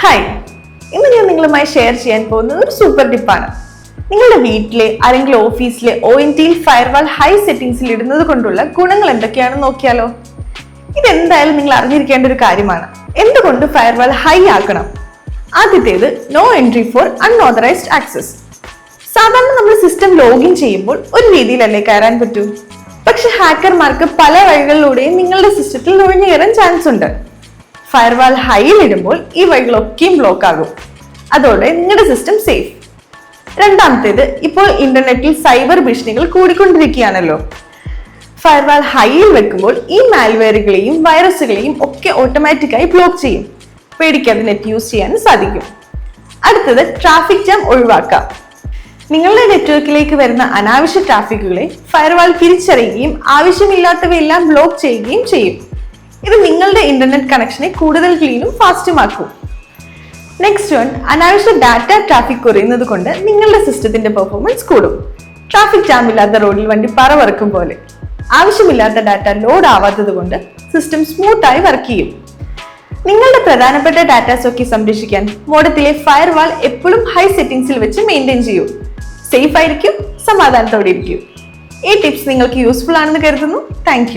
Hi ഇന്ന് ഞാൻ നിങ്ങളുമായി ഷെയർ ചെയ്യാൻ പോകുന്നത് ഒരു സൂപ്പർ ടിപ്പാണ് നിങ്ങളുടെ വീട്ടിലെ അല്ലെങ്കിൽ ഓഫീസിലെ ഒ എൻ ടിയിൽ ഫയർവാൾ ഹൈ സെറ്റിംഗ്സിൽ ഇടുന്നത് കൊണ്ടുള്ള ഗുണങ്ങൾ എന്തൊക്കെയാണെന്ന് നോക്കിയാലോ? ഇതെന്തായാലും നിങ്ങൾ അറിഞ്ഞിരിക്കേണ്ട ഒരു കാര്യമാണ്. എന്തുകൊണ്ട് ഫയർവാൾ ഹൈ ആക്കണം? ആദ്യത്തേത് no entry for unauthorised access സാധാരണ നമ്മൾ സിസ്റ്റം ലോഗിൻ ചെയ്യുമ്പോൾ ഒരു രീതിയിലല്ലേ കയറാൻ പറ്റൂ? പക്ഷെ ഹാക്കർമാർക്ക് പല വഴികളിലൂടെയും നിങ്ങളുടെ സിസ്റ്റത്തിൽ നുഴഞ്ഞു കയറാൻ ചാൻസ് ഉണ്ട്. ഫയർവാൾ ഹൈയിൽ ഇടുമ്പോൾ ഈ വഴികളൊക്കെയും ബ്ലോക്ക് ആകും. അതോടെ നിങ്ങളുടെ സിസ്റ്റം സേഫ് രണ്ടാമത്തേത് ഇപ്പോൾ ഇന്റർനെറ്റിൽ സൈബർ ഭീഷണികൾ കൂടിക്കൊണ്ടിരിക്കുകയാണല്ലോ. ഫയർവാൾ ഹൈയിൽ വെക്കുമ്പോൾ ഈ മാൽവെയറുകളെയും വൈറസുകളെയും ഒക്കെ ഓട്ടോമാറ്റിക്കായി ബ്ലോക്ക് ചെയ്യും. പേടിക്കാതെ നെറ്റ് യൂസ് ചെയ്യാൻ സാധിക്കും. അടുത്തത് ട്രാഫിക് ജാം ഒഴിവാക്കാം നിങ്ങളുടെ നെറ്റ്വർക്കിലേക്ക് വരുന്ന അനാവശ്യ ട്രാഫിക്കുകളെ ഫയർവാൾ തിരിച്ചറിയുകയും ആവശ്യമില്ലാത്തവയെല്ലാം ബ്ലോക്ക് ചെയ്യുകയും ചെയ്യും. ഇത് നിങ്ങളുടെ ഇന്റർനെറ്റ് കണക്ഷനെ കൂടുതൽ ക്ലീനും ഫാസ്റ്റുമാക്കും നെക്സ്റ്റ് വൺ അനാവശ്യ ഡാറ്റ ട്രാഫിക് കുറയുന്നത് കൊണ്ട് നിങ്ങളുടെ സിസ്റ്റത്തിന്റെ പെർഫോമൻസ് കൂടും. ട്രാഫിക് ജാം ഇല്ലാത്ത റോഡിൽ വണ്ടി പറവറക്കും പോലെ. ആവശ്യമില്ലാത്ത ഡാറ്റ ലോഡ് ആവാത്തത് കൊണ്ട് സിസ്റ്റം സ്മൂത്തായി വർക്ക് ചെയ്യും. നിങ്ങളുടെ പ്രധാനപ്പെട്ട ഡാറ്റാസ് ഒക്കെ സംരക്ഷിക്കാൻ മോഡത്തിലെ ഫയർ വാൾ എപ്പോഴും ഹൈ സെറ്റിംഗ്സിൽ വെച്ച് മെയിന്റെയിൻ ചെയ്യൂ. സേഫ് ആയിരിക്കും സമാധാനത്തോടെ ഇരിക്കും. ഈ ടിപ്സ് നിങ്ങൾക്ക് യൂസ്ഫുൾ ആണെന്ന് കരുതുന്നു. താങ്ക്